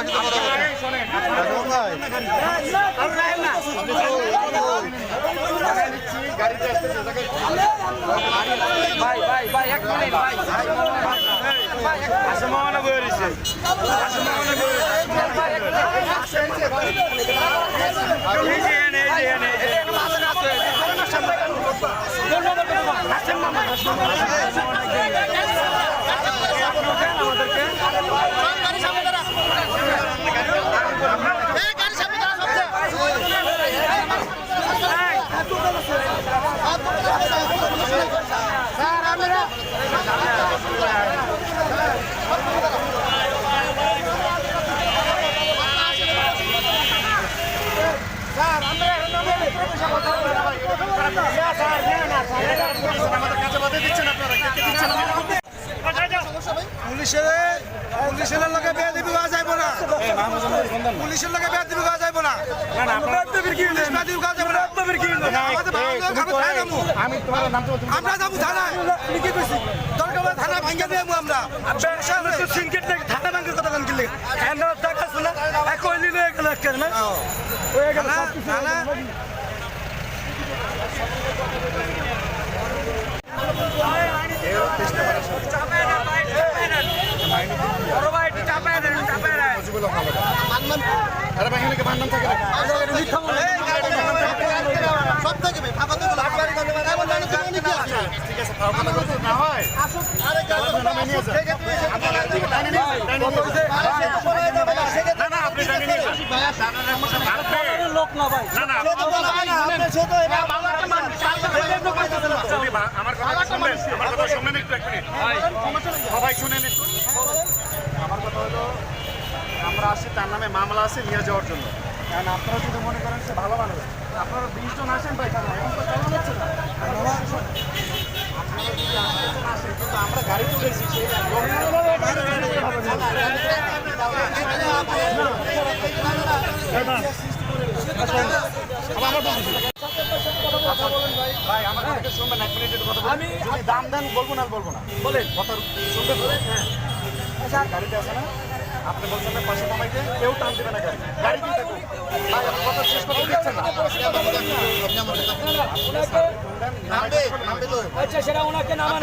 আপনার সাথে কথা বলব ভাই ভাই ভাই এক মিনিট ভাই আসমানে বয়ে রয়েছে আসমানে বয়ে রয়েছে পুলিশের পুলিশের লগে বিয়া দিবি গাওয়া যাইব না। পুলিশের লগে বিয়া দিবি গাওয়া যাইব না। পুলিশ বিয়া দিবি গাওয়া যাইব না। যাব। আমি তোমার নাম তো আমরা যাব থানায়। কি কইছি? দরকার হলে থানা ভাঙ্গা দেবো আমরা। সমস্যা আছে? সিনকেট নাকি থানা ব্যাংকের কথা গান কিনলে এন্ড টাকা ছিল এক ওই নিলে গেল একটা না? হয়ে গেল থানা আরে ভাই এখানে বান্নাম থাকে না ঠিক আছে ফাও কথা বলতে না হয় নামে নিয়ে যান আপনারা এদিকে টানে নিয়ে যান, টানে নিয়ে যান। না না আপনি টানে নিয়ে যান আপনি- লোক না ভাই না না যদি ভা- আমার কথা হলো আমরা আসি তার নামে মামলা আছে নিয়ে যাওয়ার জন্য কারণ আপনারা যদি মনে করেন সে ভালো মানুষ, আপনারা বিশ জন আসেন ভাই এখন তো চালানো হচ্ছে না আপনারা যদি আসতে আসেন কিন্তু আমরা গাড়ি তুলেছি সেই ভাই আমার কথাটা শুনবেন এক মিনিটের কথা বলি যদি দাম দেন বলব না বলব না। বলেন। কথা শুনবেন তো? হ্যাঁ। আচ্ছা গাড়িতে আছে না? আপনি বলছেন না পাশে নামাইতে কেউ টান দেবে না গাড়ি। ভাই কথা শেষ কথা দিচ্ছেন না। আচ্ছা সেটা ওনাকে নামান